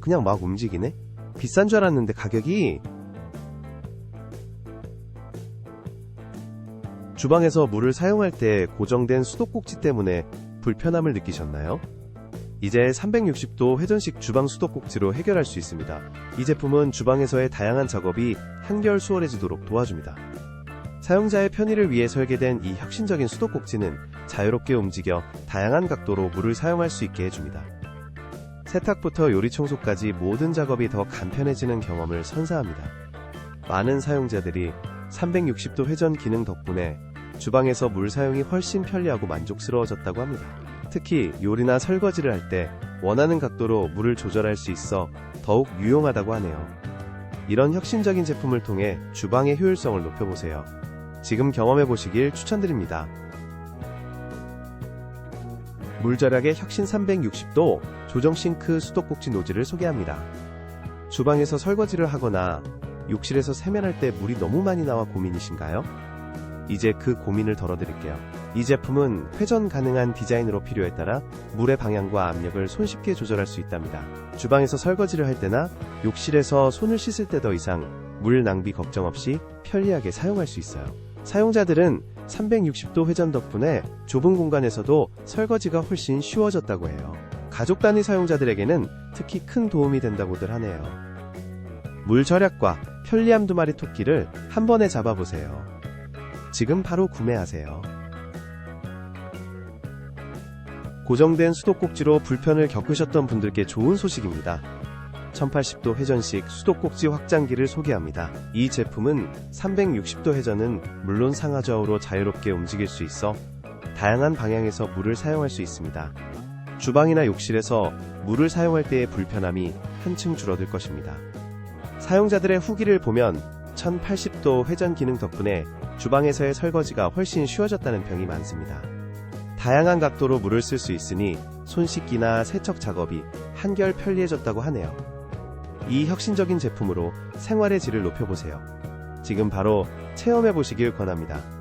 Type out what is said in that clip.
그냥 막 움직이네? 비싼 줄 알았는데 가격이 주방에서 물을 사용할 때 고정된 수도꼭지 때문에 불편함을 느끼셨나요? 이제 360도 회전식 주방 수도꼭지로 해결할 수 있습니다. 이 제품은 주방에서의 다양한 작업이 한결 수월해지도록 도와줍니다. 사용자의 편의를 위해 설계된 이 혁신적인 수도꼭지는 자유롭게 움직여 다양한 각도로 물을 사용할 수 있게 해줍니다. 세탁부터 요리 청소까지 모든 작업이 더 간편해지는 경험을 선사합니다. 많은 사용자들이 360도 회전 기능 덕분에 주방에서 물 사용이 훨씬 편리하고 만족스러워졌다고 합니다. 특히 요리나 설거지를 할 때 원하는 각도로 물을 조절할 수 있어 더욱 유용하다고 하네요. 이런 혁신적인 제품을 통해 주방의 효율성을 높여보세요. 지금 경험해 보시길 추천드립니다. 물 절약의 혁신 360도 조정 싱크 수도꼭지 노즐을 소개합니다. 주방에서 설거지를 하거나 욕실에서 세면할 때 물이 너무 많이 나와 고민이신가요? 이제 그 고민을 덜어드릴게요. 이 제품은 회전 가능한 디자인으로 필요에 따라 물의 방향과 압력을 손쉽게 조절할 수 있답니다. 주방에서 설거지를 할 때나 욕실에서 손을 씻을 때 더 이상 물 낭비 걱정 없이 편리하게 사용할 수 있어요. 사용자들은 360도 회전 덕분에 좁은 공간에서도 설거지가 훨씬 쉬워졌다고 해요. 가족 단위 사용자들에게는 특히 큰 도움이 된다고들 하네요. 물 절약과 편리함 두 마리 토끼를 한 번에 잡아보세요. 지금 바로 구매하세요. 고정된 수도꼭지로 불편을 겪으셨던 분들께 좋은 소식입니다. 1080도 회전식 수도꼭지 확장기를 소개합니다. 이 제품은 360도 회전은 물론 상하좌우로 자유롭게 움직일 수 있어 다양한 방향에서 물을 사용할 수 있습니다. 주방이나 욕실에서 물을 사용할 때의 불편함이 한층 줄어들 것입니다. 사용자들의 후기를 보면 1080도 회전 기능 덕분에 주방에서의 설거지가 훨씬 쉬워졌다는 평이 많습니다. 다양한 각도로 물을 쓸 수 있으니 손 씻기나 세척 작업이 한결 편리해졌다고 하네요. 이 혁신적인 제품으로 생활의 질을 높여보세요. 지금 바로 체험해 보시길 권합니다.